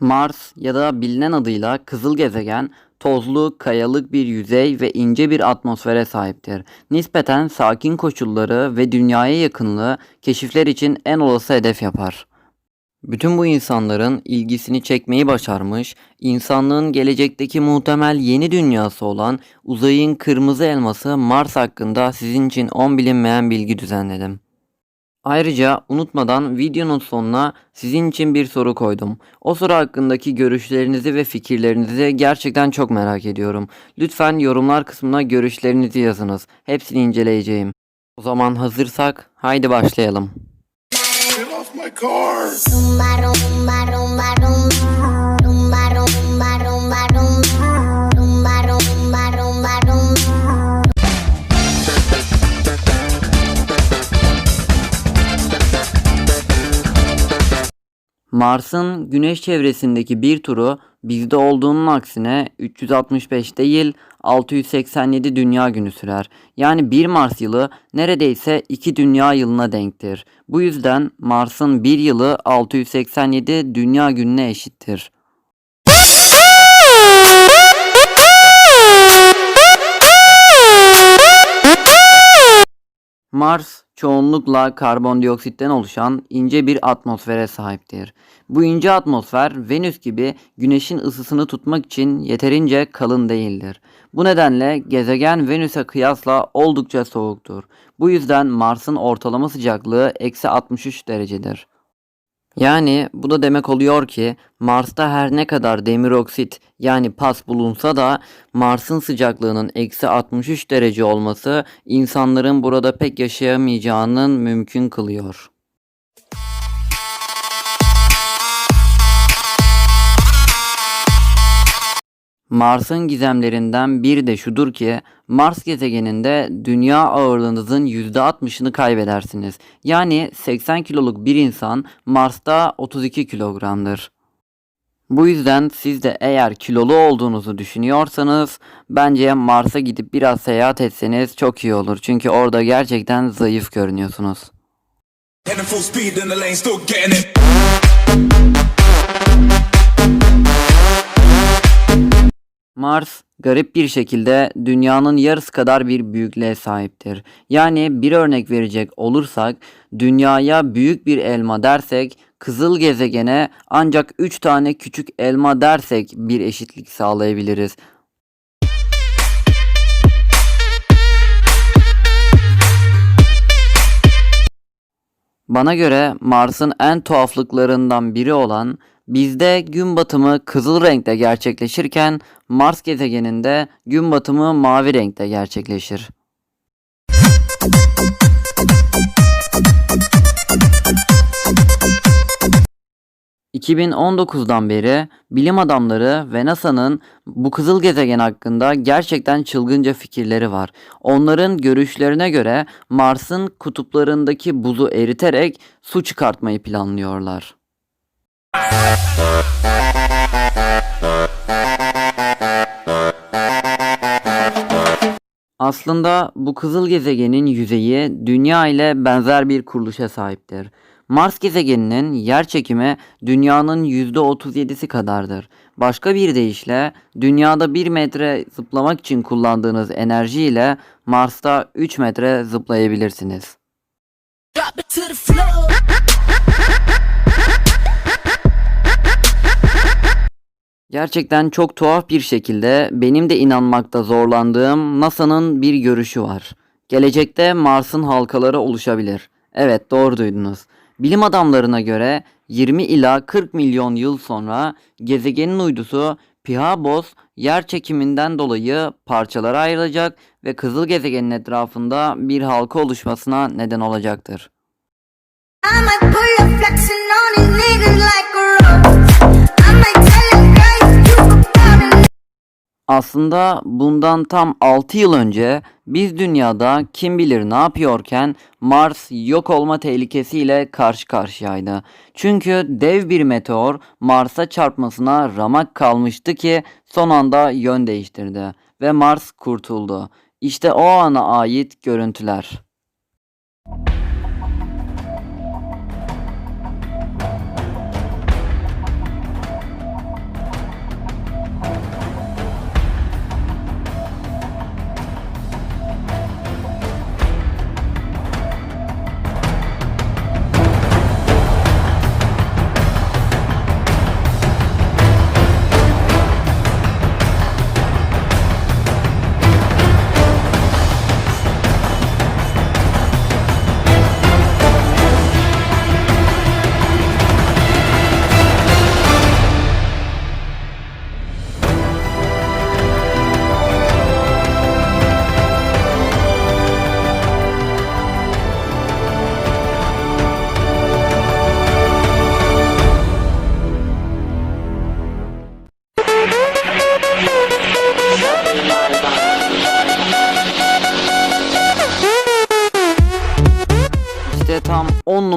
Mars ya da bilinen adıyla kızıl gezegen tozlu, kayalık bir yüzey ve ince bir atmosfere sahiptir. Nispeten sakin koşulları ve dünyaya yakınlığı keşifler için en olası hedef yapar. Bütün bu insanların ilgisini çekmeyi başarmış, insanlığın gelecekteki muhtemel yeni dünyası olan uzayın kırmızı elması Mars hakkında sizin için 10 bilinmeyen bilgi düzenledim. Ayrıca unutmadan videonun sonuna sizin için bir soru koydum. O soru hakkındaki görüşlerinizi ve fikirlerinizi gerçekten çok merak ediyorum. Lütfen yorumlar kısmına görüşlerinizi yazınız. Hepsini inceleyeceğim. O zaman hazırsak haydi başlayalım. Mars'ın güneş çevresindeki bir turu bizde olduğunun aksine 365 değil 687 dünya günü sürer. Yani bir Mars yılı neredeyse 2 dünya yılına denktir. Bu yüzden Mars'ın bir yılı 687 dünya gününe eşittir. Mars çoğunlukla karbondioksitten oluşan ince bir atmosfere sahiptir. Bu ince atmosfer Venüs gibi Güneş'in ısısını tutmak için yeterince kalın değildir. Bu nedenle gezegen Venüs'e kıyasla oldukça soğuktur. Bu yüzden Mars'ın ortalama sıcaklığı eksi 63 derecedir. Yani bu da demek oluyor ki Mars'ta her ne kadar demir oksit yani pas bulunsa da Mars'ın sıcaklığının eksi 63 derece olması insanların burada pek yaşayamayacağının mümkün kılıyor. Mars'ın gizemlerinden biri de şudur ki Mars gezegeninde dünya ağırlığınızın %60'ını kaybedersiniz. Yani 80 kiloluk bir insan Mars'ta 32 kilogramdır. Bu yüzden siz de eğer kilolu olduğunuzu düşünüyorsanız bence Mars'a gidip biraz seyahat etseniz çok iyi olur. Çünkü orada gerçekten zayıf görünüyorsunuz. Mars garip bir şekilde dünyanın yarısı kadar bir büyüklüğe sahiptir. Yani bir örnek verecek olursak dünyaya büyük bir elma dersek kızıl gezegene ancak 3 tane küçük elma dersek bir eşitlik sağlayabiliriz. Bana göre Mars'ın en tuhaflıklarından biri olan bizde gün batımı kızıl renkte gerçekleşirken Mars gezegeninde gün batımı mavi renkte gerçekleşir. ...2019'dan beri bilim adamları ve NASA'nın bu kızıl gezegen hakkında gerçekten çılgınca fikirleri var. Onların görüşlerine göre Mars'ın kutuplarındaki buzu eriterek su çıkartmayı planlıyorlar. Aslında bu kızıl gezegenin yüzeyi Dünya ile benzer bir kuruluşa sahiptir. Mars gezegeninin yer çekimi Dünya'nın %37'si kadardır. Başka bir deyişle Dünya'da 1 metre zıplamak için kullandığınız enerji ile Mars'ta 3 metre zıplayabilirsiniz. Gerçekten çok tuhaf bir şekilde benim de inanmakta zorlandığım NASA'nın bir görüşü var. Gelecekte Mars'ın halkaları oluşabilir. Evet doğru duydunuz. Bilim adamlarına göre 20 ila 40 milyon yıl sonra gezegenin uydusu Pihabos yer çekiminden dolayı parçalara ayrılacak ve kızıl gezegenin etrafında bir halka oluşmasına neden olacaktır. Aslında bundan tam 6 yıl önce biz dünyada kim bilir ne yapıyorken Mars yok olma tehlikesiyle karşı karşıyaydı. Çünkü dev bir meteor Mars'a çarpmasına ramak kalmıştı ki son anda yön değiştirdi ve Mars kurtuldu. İşte o ana ait görüntüler. ortam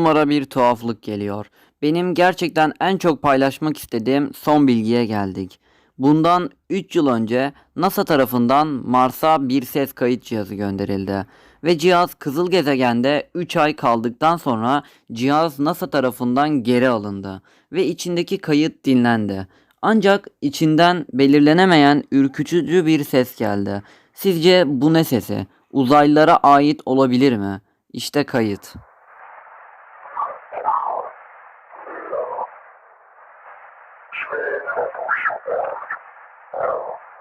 numara bir tuhaflık geliyor. Benim gerçekten en çok paylaşmak istediğim son bilgiye geldik. Bundan 3 yıl önce NASA tarafından Mars'a bir ses kayıt cihazı gönderildi. Ve cihaz kızıl gezegende 3 ay kaldıktan sonra cihaz NASA tarafından geri alındı. Ve içindeki kayıt dinlendi. Ancak içinden belirlenemeyen ürkütücü bir ses geldi. Sizce bu ne sesi? Uzaylılara ait olabilir mi? İşte kayıt.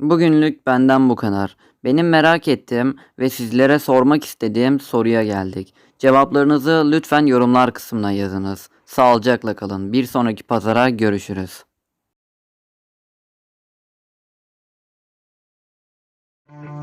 Bugünlük benden bu kadar. Benim merak ettiğim ve sizlere sormak istediğim soruya geldik. Cevaplarınızı lütfen yorumlar kısmına yazınız. Sağlıcakla kalın. Bir sonraki pazara görüşürüz. Thank you.